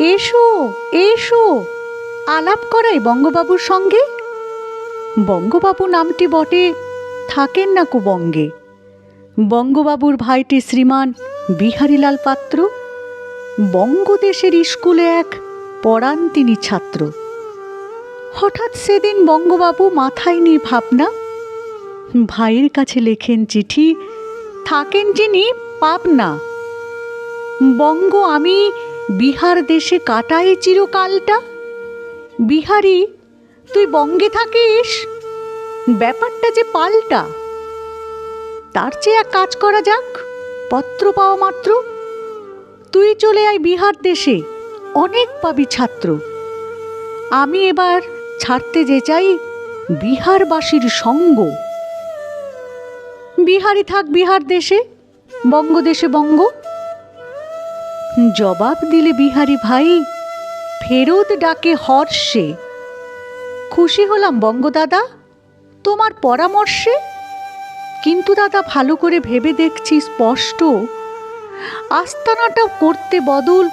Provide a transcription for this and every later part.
এসো এসো। আলাপ করাই বঙ্গবাবুর সঙ্গে। বঙ্গবাবু নামটি বটে, থাকেন না কো বঙ্গে বঙ্গবাবুর ভাইটি শ্রীমান বিহারীলাল পাত্র, বঙ্গদেশের স্কুলে এক পড়ান তিনি ছাত্র। হঠাৎ সেদিন বঙ্গবাবু মাথায় নিয়ে ভাবনা, ভাইয়ের কাছে লেখেন চিঠি, থাকেন যিনি পাবনা। বঙ্গ আমি বিহার দেশে কাটাই চিরকালটা? বিহারি, তুই বঙ্গে থাকিস? ব্যাপারটা যে পাল্টা। তার চেয়ে এক কাজ করা যাক, পত্র পাওয়া মাত্র। তুই চলে আয় বিহার দেশে, অনেক পাবি ছাত্র। আমি এবার ছাড়তে যে চাই বিহারবাসীর সঙ্গ। বিহারি থাক বিহার দেশে, বঙ্গদেশে বঙ্গ। জবাব দিলে বিহারি ভাই ফেরত ডাকে হর্ষে, খুশি হলাম বঙ্গদাদা, তোমার পরামর্শে? কিন্তু দাদা ভালো করে ভেবে দেখছি স্পষ্ট, আস্তানাটা করতে বদল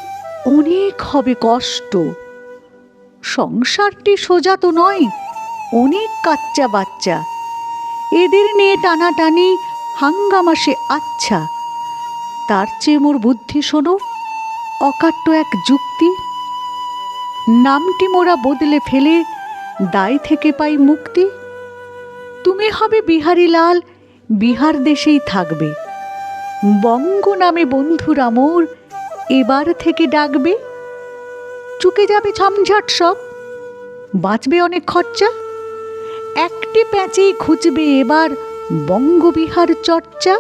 অনেক হবে কষ্ট। সংসারটি সোজা তো নয়, অনেক কাচ্চা বাচ্চা। এদের নিয়ে টানাটানি হাঙ্গামা সে আচ্ছা। তার চেয়ে মোর বুদ্ধি শোনো। অকাট্য এক যুক্তি। নামটি মোরা বদলে ফেলে দায় থেকে পাই মুক্তি। তুমি হবে বিহারী লাল, বিহার দেশেই থাকবে। বঙ্গ নামে বন্ধুরা মোর এবার থেকে ডাকবে। চুকে যাবে ঝমঝাট সব, বাঁচবে অনেক খরচা। একটি প্যাঁচেই খুঁজবে এবার বঙ্গবিহার চর্চা।